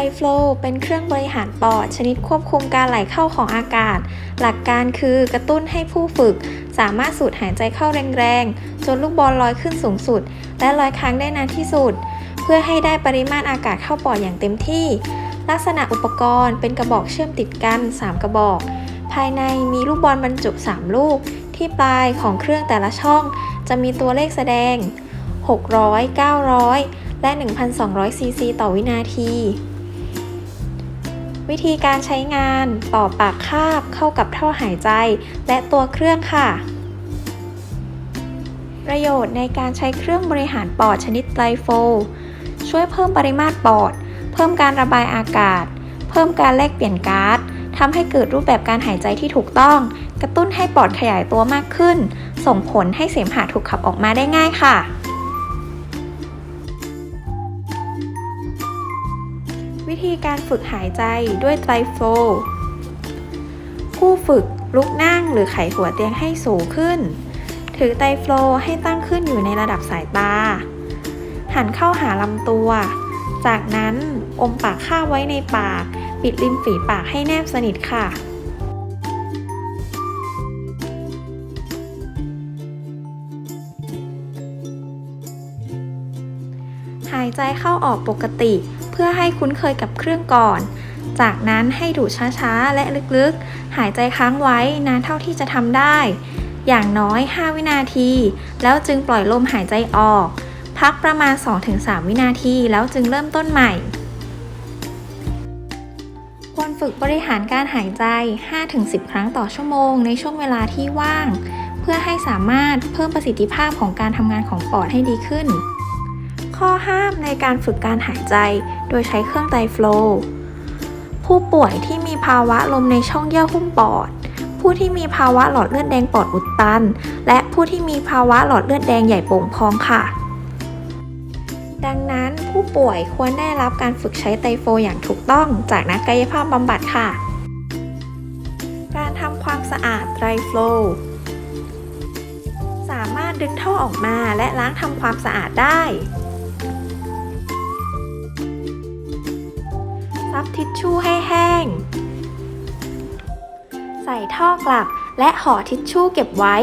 ไรโฟลเป็นเครื่องบริหารปอด ชนิดควบคุมการไหลเข้าของอากาศ หลักการคือกระตุ้นให้ผู้ฝึก สามารถสูดหายใจเข้าแรงๆ จนลูกบอลลอยขึ้นสูงสุด และลอยค้างได้นานที่สุด เพื่อให้ได้ปริมาตรอากาศเข้าปอดอย่างเต็มที่ ลักษณะอุปกรณ์เป็นกระบอกเชื่อมติดกัน 3 กระบอก ภายในมีลูกบอลบรรจุ 3 ลูก ที่ปลายของเครื่องแต่ละช่อง จะมีตัวเลขแสดง 600 900และ 1,200 ซีซี ต่อวินาที วิธีการใช้งานต่อปากคาบเข้ากับท่อหายใจ และตัวเครื่องค่ะ ประโยชน์ในการใช้เครื่องบริหารปอดชนิดไตรโฟลช่วยเพิ่มปริมาตรปอด เพิ่มการระบายอากาศ เพิ่มการแลกเปลี่ยนก๊าซทำให้เกิดรูปแบบการหายใจที่ถูกต้อง กระตุ้นให้ปอดขยายตัวมากขึ้น ส่งผลให้เสมหะถูกขับออกมาได้ง่ายค่ะ วิธีการฝึกหายใจด้วยไตรโฟลผู้ฝึกลุกนั่งหรือไขหัวเตียงให้สูงขึ้น ถือไตรโฟลให้ตั้งขึ้นอยู่ในระดับสายตา หันเข้าหาลำตัว จากนั้นอมปากข้าไว้ในปาก ปิดริมฝีปากให้แนบสนิทค่ะ หายใจเข้าออกปกติ เพื่อให้คุ้นเคยกับเครื่องก่อน จากนั้นให้ดูดช้าๆ และลึกๆ หายใจค้างไว้นานเท่าที่จะทำได้ อย่างน้อย 5 วินาที แล้วจึงปล่อยลมหายใจออก พักประมาณ 2-3 วินาทีแล้วจึงเริ่มต้นใหม่ควรฝึกบริหารการหายใจ 5-10 ครั้งต่อชั่วโมงในช่วงเวลาที่ว่าง เพื่อให้สามารถเพิ่มประสิทธิภาพของการทำงานของปอดให้ดีขึ้น ข้อห้ามในการฝึกการหายใจ โดยใช้เครื่องไตโฟลผู้ป่วยที่มีภาวะลมในช่องเยื่อหุ้มปอด ผู้ที่มีภาวะหลอดเลือดแดงปอดอุดตัน และผู้ที่มีภาวะหลอดเลือดแดงใหญ่โป่งพองค่ะ ดังนั้นผู้ป่วยควรได้รับการฝึกใช้ไตโฟอย่างถูกต้องจากนักกายภาพบำบัดค่ะ การทำความสะอาดไตรโฟสามารถดึงท่อออกมาและล้างทำความสะอาดได้ับทิชชู่ให้แห้ง ใส่ท่อกลับและห่อทิชชู่เก็บไว้